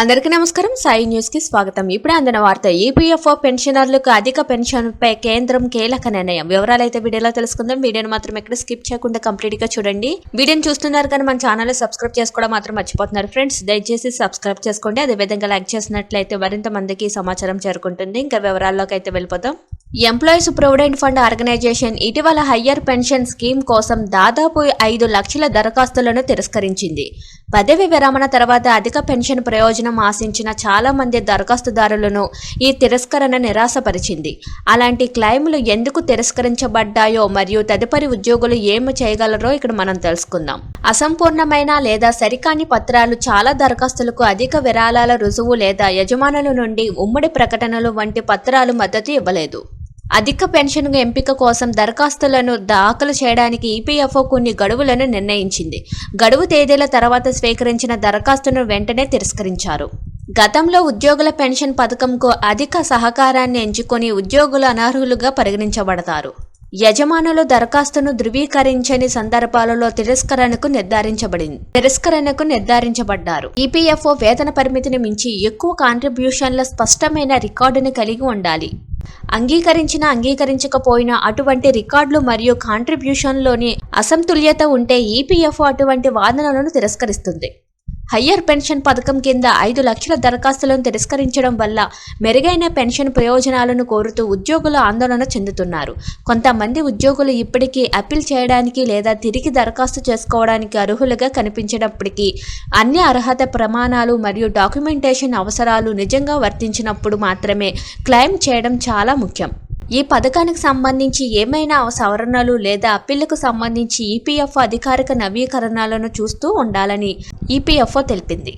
అందరికీ నమస్కారం. సాయి న్యూస్కి స్వాగతం. ఇప్పుడే అందిన వార్త ఈపీఎఫ్ఓ పెన్షనర్లకు అధిక పెన్షన్ పై కేంద్రం కీలక నిర్ణయం. వివరాలు అయితే వీడియోలో తెలుసుకుందాం. వీడియోని మాత్రం ఎక్కడ స్కిప్ చేయకుండా కంప్లీట్గా చూడండి. వీడియోని చూస్తున్నారు కానీ మన ఛానల్ సబ్స్క్రైబ్ చేసుకోవడం మాత్రం మర్చిపోతున్నారు. ఫ్రెండ్స్ దయచేసి సబ్స్క్రైబ్ చేసుకోండి. అదే విధంగా లైక్ చేసినట్లయితే మరింత మందికి సమాచారం చేరుకుంటుంది. ఇంకా వివరాల్లోకి అయితే వెళ్ళిపోతాం ఎంప్లాయీస్ ప్రొవిడెంట్ ఫండ్ ఆర్గనైజేషన్ ఇటీవల హయ్యర్ పెన్షన్ స్కీమ్ కోసం దాదాపు ఐదు లక్షల దరఖాస్తులను తిరస్కరించింది. పదవి విరమణ తర్వాత అధిక పెన్షన్ ప్రయోజనం ఆశించిన చాలా మంది దరఖాస్తుదారులను ఈ తిరస్కరణ నిరాశపరిచింది. అలాంటి క్లైములు ఎందుకు తిరస్కరించబడ్డాయో మరియు తదుపరి ఉద్యోగులు ఏమి చేయగలరో ఇక్కడ మనం తెలుసుకుందాం. అసంపూర్ణమైన లేదా సరికాని పత్రాలు చాలా దరఖాస్తులకు అధిక విరాళాల రుజువు లేదా యజమానుల నుండి ఉమ్మడి ప్రకటనలు వంటి పత్రాలు మద్దతు ఇవ్వలేదు. అధిక పెన్షన్ ఎంపిక కోసం దరఖాస్తులను దాఖలు చేయడానికి ఈపీఎఫ్ఓ కొన్ని గడువులను నిర్ణయించింది. గడువు తేదీల తర్వాత స్వీకరించిన దరఖాస్తును వెంటనే తిరస్కరించారు. గతంలో ఉద్యోగుల పెన్షన్ పథకంకు అధిక సహకారాన్ని ఎంచుకొని ఉద్యోగులు అనర్హులుగా పరిగణించబడతారు. యజమానులు దరఖాస్తును ధృవీకరించని సందర్భాలలో తిరస్కరణకు నిర్ధారించబడింది తిరస్కరణకు నిర్ధారించబడ్డారు. ఈపీఎఫ్ఓ వేతన పరిమితిని మించి ఎక్కువ కాంట్రిబ్యూషన్ల స్పష్టమైన రికార్డుని కలిగి ఉండాలి. అంగీకరించిన అంగీకరించకపోయినా అటువంటి రికార్డులు మరియు కాంట్రిబ్యూషన్లోని అసంతుల్యత ఉంటే ఈపీఎఫ్ఓ అటువంటి వాదనలను తిరస్కరిస్తుంది. హయ్యర్ పెన్షన్ పథకం కింద ఐదు లక్షల దరఖాస్తులను తిరస్కరించడం వల్ల మెరుగైన పెన్షన్ ప్రయోజనాలను కోరుతూ ఉద్యోగులు ఆందోళన చెందుతున్నారు. కొంతమంది ఉద్యోగులు ఇప్పటికీ అప్పీల్ చేయడానికి లేదా తిరిగి దరఖాస్తు చేసుకోవడానికి అర్హులుగా కనిపించినప్పటికీ అన్ని అర్హత ప్రమాణాలు మరియు డాక్యుమెంటేషన్ అవసరాలు నిజంగా వర్తించినప్పుడు మాత్రమే క్లెయిమ్ చేయడం చాలా ముఖ్యం. ఈ పథకానికి సంబంధించి ఏమైనా సవరణలు లేదా అప్పీళ్ళకు సంబంధించి ఈపీఎఫ్ఓ అధికారిక నవీకరణలను చూస్తూ ఉండాలని ఈపీఎఫ్ఓ తెలిపింది.